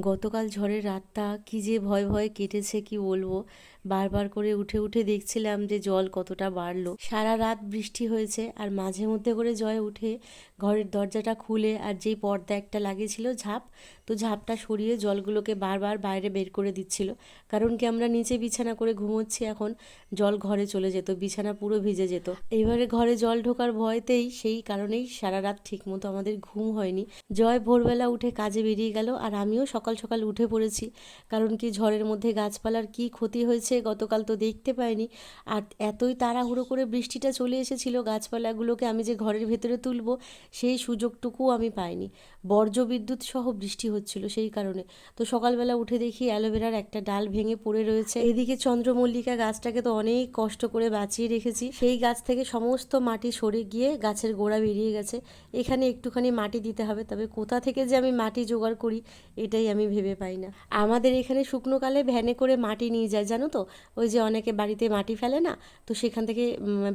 গতকাল ঝড়ের রাতটা কি যে ভয় ভয়ে কেটেছে কি বলব? বারবার করে উঠে উঠে দেখছিলাম যে জল কতটা বাড়লো। সারা রাত বৃষ্টি হয়েছে আর মাঝে মধ্যে করে জয় উঠে ঘরের দরজাটা খুলে আর যেই পর্দা একটা লাগিয়েছিল ঝাপ, তো ঝাপটা সরিয়ে জলগুলোকে বারবার বাইরে বের করে দিচ্ছিল। কারণ কি আমরা নিচে বিছানা করে ঘুমোচ্ছি এখন, জল ঘরে চলে যেত, বিছানা পুরো ভিজে যেত। এইবারে ঘরে জল ঢোকার ভয়তেই সেই কারণেই সারা রাত ঠিকমতো আমাদের ঘুম হয়নি। জয় ভোরবেলা উঠে কাজে বেরিয়ে গেল আর আমিও সকাল সকাল উঠে পড়েছি। কারণ কি ঝড়ের মধ্যে গাছপালার কি ক্ষতি হয়েছে গতকাল তো দেখতে পাইনি। আর এতই তাড়াহুড়ো করে বৃষ্টিটা চলে এসেছিল, গাছপালাগুলোকে আমি যে ঘরের ভেতরে তুলবো, সেই সুযোগটুকুও আমি পাইনি। বর্জ্য বিদ্যুৎ সহ বৃষ্টি হচ্ছিল সেই কারণে। তো সকালবেলা উঠে দেখি অ্যালোভেরার একটা ডাল ভেঙে পড়ে রয়েছে। এদিকে চন্দ্রমল্লিকা গাছটাকে তো অনেক কষ্ট করে বাঁচিয়ে রেখেছি। সেই গাছ থেকে সমস্ত মাটি সরে গিয়ে গাছের গোড়া বেরিয়ে গেছে। এখানে একটুখানি মাটি দিতে হবে, তবে কোথা থেকে যে আমি মাটি জোগাড় করি, এটাই আমি ভেবে পাই না। আমাদের এখানে শুকনোকালে ভ্যানে করে মাটি নিয়ে যায়, জানো তো? ওই যে অনেকে বাড়িতে মাটি ফেলে না? তো সেখান থেকে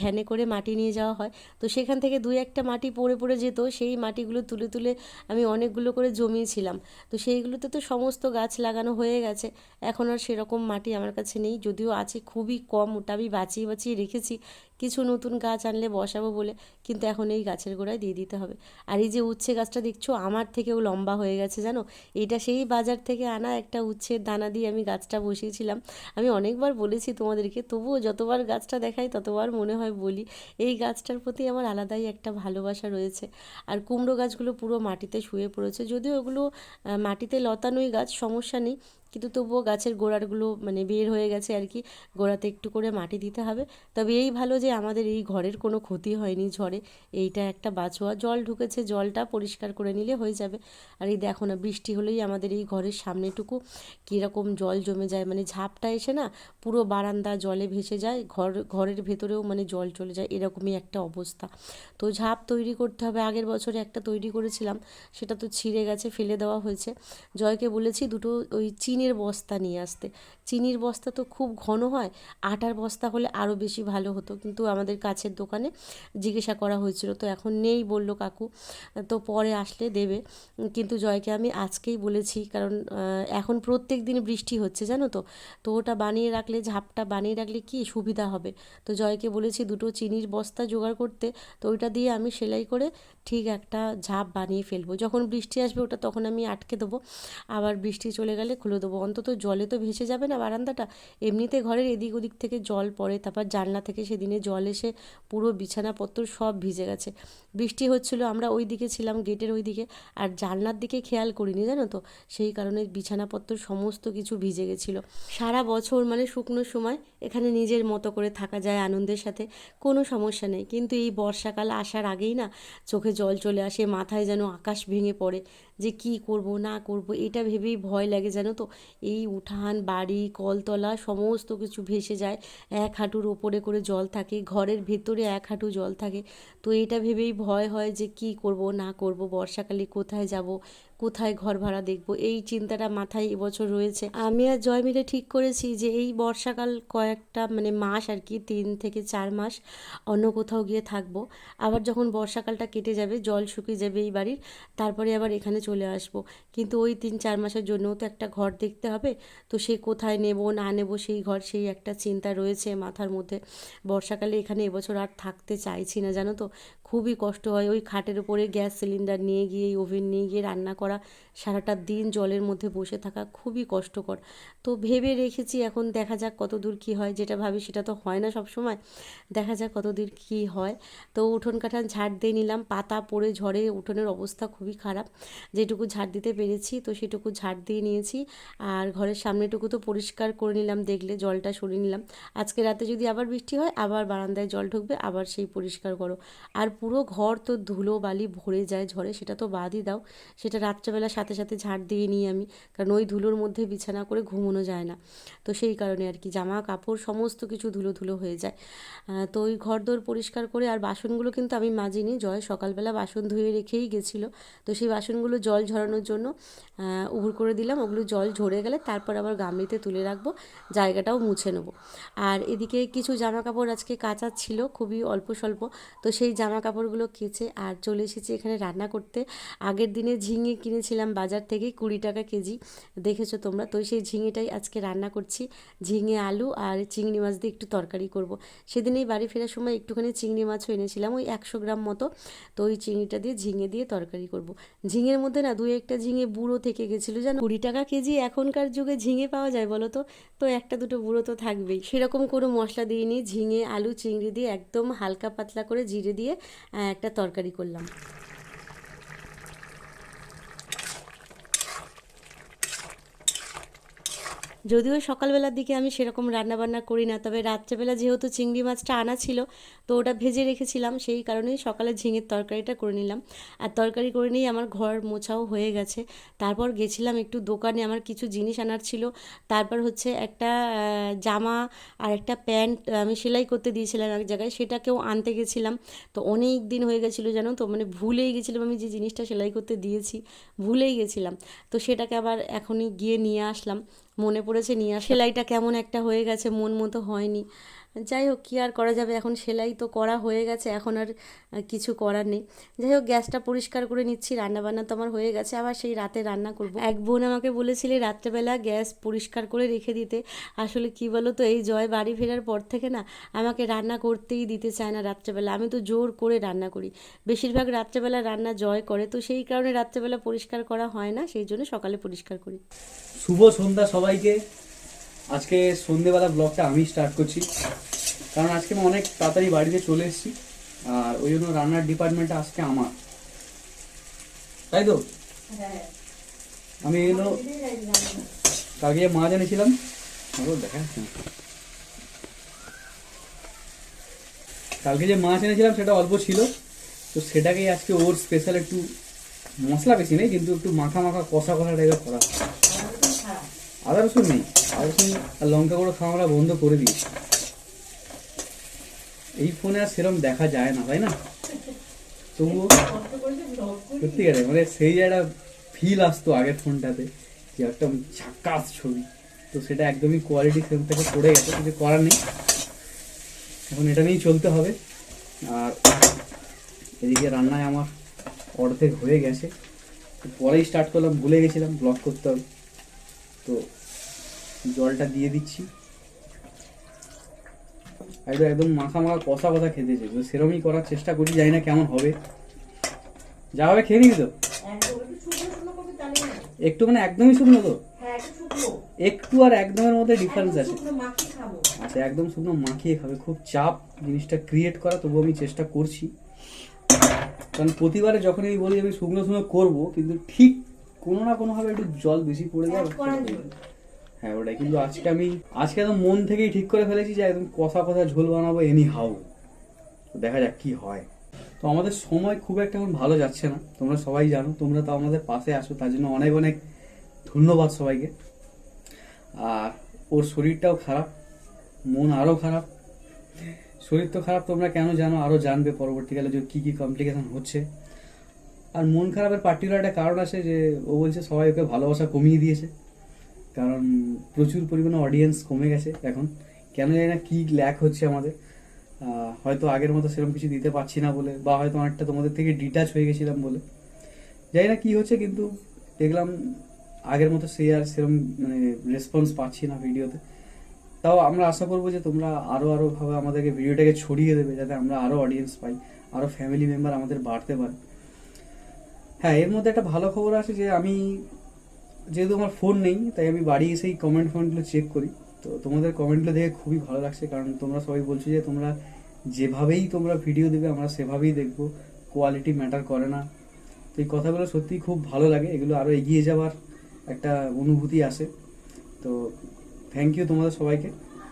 ভ্যানে করে মাটি নিয়ে যাওয়া হয়। তো সেখান থেকে দুই একটা মাটি পড়ে পড়ে যেত। সেই মাটিগুলো তুলে তুলে আমি অনেকগুলো করে জমিয়েছিলাম। তো সেইগুলোতে তো সমস্ত গাছ লাগানো হয়ে গেছে। এখন আর সেরকম মাটি আমার কাছে নেই। যদিও আছে, খুবই কম। ওটা আমি বাঁচিয়ে বাঁচিয়ে রেখেছি। কিছু নতুন গাছ আনলে বসাবো বলে কিন্তু এখন এই গাছের গোড়ায় দিয়ে দিতে হবে। আর এই যে উচ্ছে গাছটা দেখছ, আমার থেকেও লম্বা হয়ে গেছে, জানো? এটা সেই বাজার থেকে আনা একটা উচ্ছের দানা দিয়ে আমি গাছটা বসিয়েছিলাম। আমি অনেকবার বলেছি তোমাদেরকে, তবুও যতবার গাছটা দেখাই ততবার মনে হয় বলি, এই গাছটার প্রতি আমার আলাদাই একটা ভালোবাসা রয়েছে। আর কুমড়ো গাছগুলো পুরো মাটিতে শুয়ে পড়েছে, যদিও ওগুলো মাটিতে লতানোই গাছ, সমস্যা নেই। কিন্তু তবুও গাছের গোড়াগুলো মানে বের হয়ে গেছে আর কি। গোড়াতে একটু করে মাটি দিতে হবে। তবে এই ভালো যে আমাদের এই ঘরের কোনো ক্ষতি হয়নি ঝড়ে, এইটা একটা বাঁচোয়া জল ঢুকেছে, জলটা পরিষ্কার করে নিলে হয়ে যাবে। আর এই দেখো না, বৃষ্টি হলেই আমাদের এই ঘরের সামনেটুকু কীরকম জল জমে যায়। মানে ঝাপটা এসে না পুরো বারান্দা জলে ভেসে যায়, ঘর, ঘরের ভেতরেও মানে জল চলে যায়। এরকমই একটা অবস্থা। তো ঝাপ তৈরি করতে হবে। আগের বছরে একটা তৈরি করেছিলাম, সেটা তো ছিঁড়ে গেছে, ফেলে দেওয়া হয়েছে। জয়কে বলেছি দুটো ওই চিনির বস্তা নিয়ে আসতে। চিনির বস্তা তো খুব ঘন হয়, আটার বস্তা হলে আরও বেশি ভালো হতো। কিন্তু আমাদের কাছের দোকানে জিজ্ঞাসা করা হয়েছিল, তো এখন নেই? বলল, কাকু, তো পরে আসলে দেবে। কিন্তু জয়কে আমি আজকেই বলেছি, কারণ এখন প্রত্যেক দিন বৃষ্টি হচ্ছে, জানো তো? তো ওটা বানিয়ে রাখলে, ঝাপটা বানিয়ে রাখলে কি সুবিধা হবে? তো জয়কে বলেছি, দুটো চিনির বস্তা জোগাড় করতে। তো ওইটা দিয়ে আমি সেলাই করে ঠিক একটা ঝাপ বানিয়ে ফেলব। যখন বৃষ্টি আসবে, ওটা তখন আমি আটকে দেবো। আবার বৃষ্টি চলে গেলে খুলে দেবো। অন্তত জলে তো ভেসে যাবে না বারান্দাটা। এমনিতে ঘরের এদিক ওদিক থেকে জল পড়ে, তারপর জানলা থেকে সেদিনে জল এসে পুরো বিছানাপত্র সব ভিজে গেছে। বৃষ্টি হচ্ছিল, আমরা ওই দিকে ছিলাম গেটের ওই দিকে আর জানলার দিকে খেয়াল করিনি, জানো তো? সেই কারণে বিছানাপত্র সমস্ত কিছু ভিজে গেছিল। সারা বছর মানে শুকনো সময় এখানে নিজের মতো করে থাকা যায় আনন্দের সাথে, কোনো সমস্যা নেই। কিন্তু এই বর্ষাকাল আসার আগেই না চোখে জল চলে আসে, মাথায় যেন আকাশ ভেঙে পড়ে। যে কি করব, না করব, এটা ভেবেই ভয় লাগে জানো তো? এই উঠান, বাড়ি, কলতলা সমস্ত কিছু ভেসে যায়। এক হাঁটুর ওপরে করে জল থাকে, ঘরের ভেতরে এক হাঁটু জল থাকে। তো এটা ভেবেই ভয় হয় যে কি করব, না করব, বর্ষাকালে কোথায় যাব? কোথায় ঘর ভাড়া দেখব? এই চিন্তাটা মাথায় এবছর রয়েছে। আমি আর জয় মিলে ঠিক করেছি যে এই বর্ষাকাল কয়েকটা মানে মাস আর কি, তিন থেকে চার মাস অন্য কোথাও গিয়ে থাকব। আবার যখন বর্ষাকালটা কেটে যাবে, জল শুকিয়ে যাবে এই বাড়ির, তারপরে আবার এখানে চলে আসব। কিন্তু ওই তিন চার মাসের জন্যও তো একটা ঘর দেখতে হবে। তো সে কোথায় নেব, না নেব সেই ঘর, সেই একটা চিন্তা রয়েছে মাথার মধ্যে। বর্ষাকালে এখানে এবছর আর থাকতে চাইছি না, জানো তো? খুবই কষ্ট হয়। ওই খাটের উপরে গ্যাস সিলিন্ডার নিয়ে গিয়ে ওভেন নিয়ে গিয়ে রান্না করা, সারাটা দিন জলের মধ্যে বসে থাকা খুবই কষ্টকর। তো ভেবে রেখেছি এখন দেখা যাক কত দূর কী হয়। যেটা ভাবি সেটা তো হয় না সব সময় দেখা যাক কত দূর কী হয়। তো উঠোন কাঠান ঝাড় দিয়ে নিলাম। পাতা পড়ে ঝড়ে উঠোনের অবস্থা খুবই খারাপ। যেটুকু ঝাড় দিতে পেরেছি, তো সেটুকু ঝাড় দিয়ে নিয়েছি। আর ঘরের সামনেটুকু তো পরিষ্কার করে নিলাম, দেখলে জলটা সরিয়ে নিলাম। আজকে রাতে যদি আবার বৃষ্টি হয়, আবার বারান্দায় জল ঢুকবে, আবার সেই পরিষ্কার করো। আর পুরো ঘর তো ধুলো, বালি ভরে যায় ঝড়ে, সেটা তো বাদই দাও। সেটা রাত্রেবেলা সাথে সাথে ঝাড় দিয়ে নিই আমি, কারণ ওই ধুলোর মধ্যে বিছানা করে ঘুমোনো যায় না। তো সেই কারণে আর কি জামা কাপড় সমস্ত কিছু ধুলো ধুলো হয়ে যায়। তো ওই ঘর দোর পরিষ্কার করে, আর বাসনগুলো কিন্তু আমি মাজিনি, জয় সকালবেলা বাসন ধুয়ে রেখেই গেছিল। তো সেই বাসনগুলো জল ঝরানোর জন্য উবুর করে দিলাম, ওগুলো জল ঝরে গেলে তারপর আবার গামলিতে তুলে রাখব, জায়গাটাও মুছে নেব। আর এদিকে কিছু জামা কাপড় আজকে কাচা ছিল, খুবই অল্প স্বল্প, তো সেই জামা কাপড় কাপড়গুলো কেচে আর চলে এসেছি এখানে রান্না করতে। আগের দিনে ঝিঙে কিনেছিলাম বাজার থেকে কুড়ি টাকা কেজি। দেখেছ তোমরা? তো সেই ঝিঙেটাই আজকে রান্না করছি। ঝিঙে আলু আর চিংড়ি মাছ দিয়ে একটু তরকারি করব। সেদিনেই বাড়ি ফেরার সময় একটুখানি চিংড়ি মাছও এনেছিলাম, ওই একশো গ্রাম মতো। তো ওই চিংড়িটা দিয়ে ঝিঙে দিয়ে তরকারি করব। ঝিঙের মধ্যে না দুই একটা ঝিঙে বুড়ো থেকে গেছিল জানো? কুড়ি টাকা কেজি এখনকার যুগে ঝিঙে পাওয়া যায় বলো তো? তো একটা দুটো বুড়ো তো থাকবেই। সেরকম কোনো মশলা দিইনি। ঝিঙে, আলু, চিংড়ি দিয়ে একদম হালকা পাতলা করে জিরে দিয়ে একটা তরকারি করলাম। যদিও সকালবেলার দিকে আমি সেরকম রান্না বান্না করি না, তবে রাত্রেবেলা যেহেতু চিংড়ি মাছটা আনা ছিল, তো ওটা ভেজে রেখেছিলাম, সেই কারণেই সকালে ঝিঙের তরকারিটা করে নিলাম। আর তরকারি করে নিয়েই আমার ঘর মোছাও হয়ে গেছে। তারপর গেছিলাম একটু দোকানে, আমার কিছু জিনিস আনার ছিল। তারপর হচ্ছে একটা জামা আর একটা প্যান্ট আমি সেলাই করতে দিয়েছিলাম এক জায়গায় সেটাকেও আনতে গেছিলাম। তো অনেক দিন হয়ে গেছিল জানো, তো মানে ভুলেই গেছিলাম আমি যে জিনিসটা সেলাই করতে দিয়েছি, ভুলেই গেছিলাম। তো সেটাকে আবার এখনই গিয়ে নিয়ে আসলাম। মনে পড়েছে নিয়ে সেলাইটা কেমন একটা হয়ে গেছে মন মতো হয়নি। যাই হোক, কী আর করা যাবে? এখন সেলাই তো করা হয়ে গেছে, এখন আর কিছু করার নেই। যাই হোক, গ্যাসটা পরিষ্কার করে নিচ্ছি, রান্নাবান্না তো আমার হয়ে গেছে, আবার সেই রাতে রান্না করব। এক বোন আমাকে বলেছিলে রাত্রেবেলা গ্যাস পরিষ্কার করে রেখে দিতে। আসলে কি বলো তো এই জয় বাড়ি ফেরার পর থেকে না, আমাকে রান্না করতেই দিতে চায় না রাত্রেবেলা। আমি তো জোর করে রান্না করি। বেশিরভাগ রাত্রেবেলা রান্না জয় করে, তো সেই কারণে রাত্রেবেলা পরিষ্কার করা হয় না, সেই জন্য সকালে পরিষ্কার করি। শুভ সন্ধ্যা সবাইকে। আজকে সন্ধেবেলা ব্লগটা আমি স্টার্ট করছি। কারণ আজকে আমি অনেক তাড়াতাড়ি বাড়িতে চলে এসেছি আর ওই জন্য রান্নার ডিপার্টমেন্টটা আজকে আমার। তাই তো? আমি এগুলো কালকে যে মাছ এনেছিলাম দেখা। কালকে যে মাছ এনেছিলাম সেটা অল্প ছিল। তো সেটাকেই আজকে ওর স্পেশাল একটু মশলা বেশি নেই কিন্তু একটু মাখা মাখা কষা কষা টাইপের করা। রসুন নেই আদা রসুন আর লঙ্কা গুঁড়ো খাওয়া আমরা বন্ধ করে দিয়েছি। এই ফোনে আর সেরকম দেখা যায় না, তাই না? তবুও সত্যি কথা মানে সেই একটা ফিল আসতো আগের ফোনটাতে, যে একদম ঝাক্কাস ছবি। তো সেটা একদমই কোয়ালিটি সেরকম থেকে পড়ে গেছে, কিছু করার নেই। এখন এটা নিয়েই চলতে হবে। আর এদিকে রান্নায় আমার অর্ধেক হয়ে গেছে। পরেই স্টার্ট করলাম, ভুলে গেছিলাম ব্লক করতে হবে। তো জলটা দিয়ে দিচ্ছি। একদম একদম মাখা মাখা কষা কষা খেতে চাই। তো সেরকমই করার চেষ্টা করি, জানি না কেমন হবে। যা হবে খেয়ে নিবি তো? একটু মানে একদমই শুকনো তো? একটু আর একদমের মধ্যে ডিফারেন্স আছে। আচ্ছা একদম শুকনো মাখিয়ে খাবে। খুব চাপ জিনিসটা ক্রিয়েট করা তবু আমি চেষ্টা করছি। কারণ প্রতিবারে যখন আমি বলি আমি শুকনো শুকনো করব, কিন্তু ঠিক কোনো না কোনোভাবে একটু জল বেশি পড়ে যাবে হ্যাঁ ওটাই কিন্তু আজকে আমি আজকে একদম মন থেকেই ঠিক করে ফেলেছি যে একদম কষা কষা ঝোল বানাবো এনি হাউ দেখা যাক কি হয়। তো আমাদের সময় খুব একটা এখন ভালো যাচ্ছে না। তোমরা সবাই জানো তোমরা তো আমাদের পাশে আসো তার জন্য অনেক অনেক ধন্যবাদ সবাইকে। আর ওর শরীরটাও খারাপ মন আরও খারাপ। শরীর তো খারাপ তোমরা কেন জানো আরও জানবে পরবর্তীকালে যে কী কী কমপ্লিকেশান হচ্ছে। আর মন খারাপের পার্টিকুলার একটা কারণ আছে যে ও বলছে সবাই ওকে ভালোবাসা কমিয়ে দিয়েছে। কারণ প্রচুর পরিমাণে অডিয়েন্স কমে গেছে এখন। কেন জানি না কী ল্যাক হচ্ছে আমাদের। হয়তো আগের মতো সেরকম কিছু দিতে পারছি না বলে, বা হয়তো অনেকটা তোমাদের থেকে ডিটাচ হয়ে গেছিলাম বলে। জানি না কী হচ্ছে কিন্তু দেখলাম আগের মতো সে আর সেরকম মানে রেসপন্স পাচ্ছি না ভিডিওতে। তাও আমরা আশা করব যে তোমরা আরও আরও ভাবে আমাদেরকে ভিডিওটাকে ছড়িয়ে দেবে, যাতে আমরা আরও অডিয়েন্স পাই আরও ফ্যামিলি মেম্বার আমাদের বাড়তে পারে। হ্যাঁ এর মধ্যে একটা ভালো খবর আছে যে আমি যেহেতু আমার ফোন নেই, তাই আমি বাড়ি এসেই কমেন্ট ফমেন্টগুলো চেক করি। তো তোমাদের কমেন্টগুলো দেখে খুবই ভালো লাগছে, কারণ তোমরা সবাই বলছো যে তোমরা যেভাবেই তোমরা ভিডিও দেবে, আমরা সেভাবেই দেখব। কোয়ালিটি ম্যাটার করে না। তো এই কথাগুলো সত্যিই খুব ভালো লাগে, এগুলো আরও এগিয়ে যাওয়ার একটা অনুভূতি আসে। তো থ্যাংক ইউ তোমাদের সবাইকে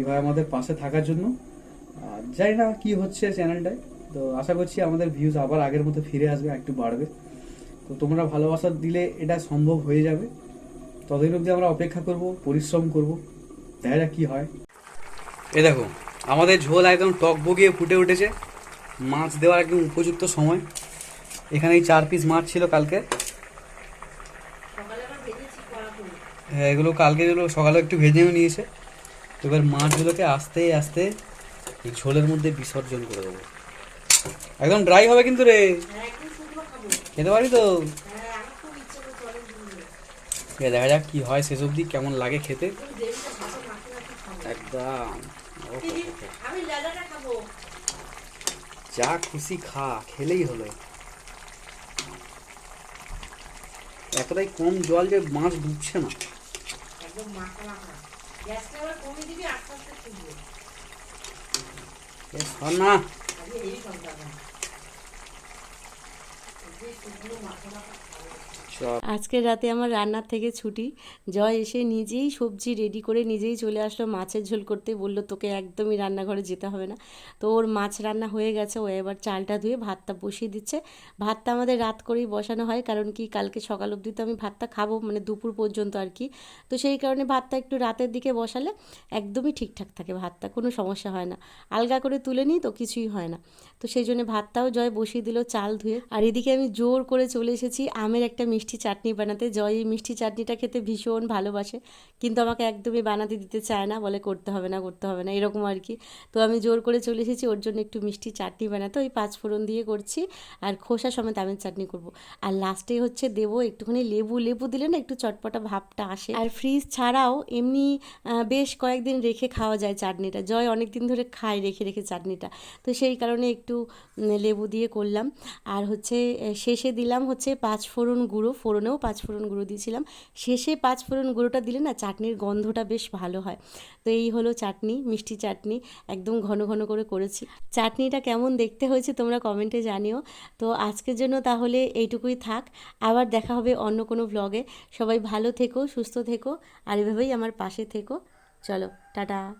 এভাবে আমাদের পাশে থাকার জন্য। আর জানি না কি হচ্ছে চ্যানেলটায় তো আশা করছি আমাদের ভিউজ আবার আগের মতো ফিরে আসবে একটু বাড়বে। তো তোমরা ভালোবাসা দিলে এটা সম্ভব হয়ে যাবে। ততদিন অবধি আমরা অপেক্ষা করব পরিশ্রম করব দেখা যাক কি হয়। এ দেখো আমাদের ঝোল একদম টক বগিয়ে ফুটে উঠেছে। মাছ দেওয়ার একদম উপযুক্ত সময়। এখানে এই চার পিস মাছ ছিল কালকে। হ্যাঁ এগুলো কালকে যেগুলো সকালে একটু ভেজেও নিয়েছে। তো এবার মাছগুলোকে আস্তে আস্তে এই ঝোলের মধ্যে বিসর্জন করে দেবো। একদম ড্রাই হবে কিন্তু রে। খেতে পারি তো? আছে, দেখা যাক কি হয় শেষ অবধি কেমন লাগে খেতে? একদম। যা খুশি খা খেলেই হলো। এতটাই কম জল যে মাছ ডুবছে না। একদম আজকে রাতে আমার রান্নার থেকে ছুটি। জয় এসে নিজেই সবজি রেডি করে নিজেই চলে আসলো মাছের ঝোল করতে। বলল, তোকে একদমই রান্নাঘরে যেতে হবে না। তো ওর মাছ রান্না হয়ে গেছে। ও এবার চালটা ধুয়ে ভাতটা বসিয়ে দিচ্ছে। ভাতটা আমাদের রাত করেই বসানো হয়। কারণ কি, কালকে সকাল অবধি তো আমি ভাতটা খাব মানে দুপুর পর্যন্ত আর কি। তো সেই কারণে ভাতটা একটু রাতের দিকে বসালে একদমই ঠিকঠাক থাকে। ভাতটা কোনো সমস্যা হয় না। আলগা করে তুলে নিই তো কিছুই হয় না। তো সেই জন্য ভাতটাও জয় বসিয়ে দিল চাল ধুয়ে। আর এদিকে আমি জোর করে চলে এসেছি আমের একটা মিষ্টি চাটনি বানাতে। জয় এই মিষ্টি চাটনিটা খেতে ভীষণ ভালোবাসে। কিন্তু আমাকে একদমই বানাতে দিতে চায় না, বলে করতে হবে না, করতে হবে না, এরকম আর কি। তো আমি জোর করে চলে এসেছি, ওর জন্য একটু মিষ্টি চাটনি বানাতে। ওই পাঁচ ফোড়ন দিয়ে করছি আর খোসা সমেত আমের চাটনি করব। আর লাস্টে হচ্ছে দেবো একটুখানি লেবু। লেবু দিলে না একটু চটপটা ভাবটা আসে। আর ফ্রিজ ছাড়াও এমনি বেশ কয়েকদিন রেখে খাওয়া যায় চাটনিটা। জয় অনেক দিন ধরে খায় রেখে রেখে চাটনিটা। তো সেই কারণে একটু লেবু দিয়ে করলাম। আর হচ্ছে শেষে দিলাম হচ্ছে পাঁচ ফোড়ন গুঁড়ো, ফোড়নেও পাঁচ ফোড়ন গুঁড়ো দিয়েছিলাম। শেষে পাঁচ ফোড়ন গুঁড়োটা দিলে না চাটনির গন্ধটা বেশ ভালো হয়। তো এই হলো চাটনি, মিষ্টি চাটনি, একদম ঘন ঘন করে করেছি। চাটনিটা কেমন দেখতে হয়েছে তোমরা কমেন্টে জানিও। তো আজকের জন্য তাহলে এইটুকুই থাক। আবার দেখা হবে অন্য কোনো ব্লগে সবাই ভালো থেকো, সুস্থ থেকো, আর এভাবেই আমার পাশে থেকো। চলো, টাটা।